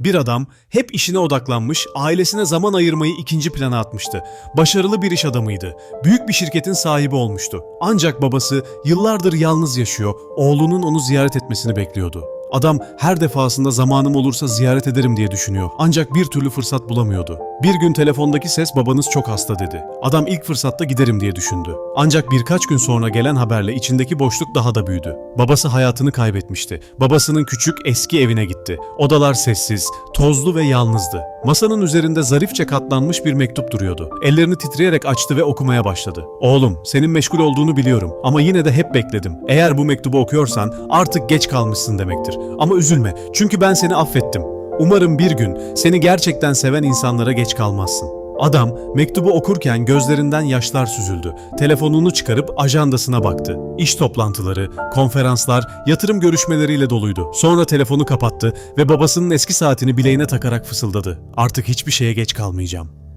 Bir adam hep işine odaklanmış, ailesine zaman ayırmayı ikinci plana atmıştı. Başarılı bir iş adamıydı. Büyük bir şirketin sahibi olmuştu. Ancak babası yıllardır yalnız yaşıyor, oğlunun onu ziyaret etmesini bekliyordu. Adam her defasında zamanım olursa ziyaret ederim diye düşünüyor. Ancak bir türlü fırsat bulamıyordu. Bir gün telefondaki ses babanız çok hasta dedi. Adam ilk fırsatta giderim diye düşündü. Ancak birkaç gün sonra gelen haberle içindeki boşluk daha da büyüdü. Babası hayatını kaybetmişti. Babasının küçük eski evine gitti. Odalar sessiz, tozlu ve yalnızdı. Masanın üzerinde zarifçe katlanmış bir mektup duruyordu. Ellerini titreyerek açtı ve okumaya başladı. Oğlum, senin meşgul olduğunu biliyorum ama yine de hep bekledim. Eğer bu mektubu okuyorsan artık geç kalmışsın demektir. Ama üzülme çünkü ben seni affettim. Umarım bir gün seni gerçekten seven insanlara geç kalmazsın. Adam mektubu okurken gözlerinden yaşlar süzüldü. Telefonunu çıkarıp ajandasına baktı. İş toplantıları, konferanslar, yatırım görüşmeleriyle doluydu. Sonra telefonu kapattı ve babasının eski saatini bileğine takarak fısıldadı. Artık hiçbir şeye geç kalmayacağım.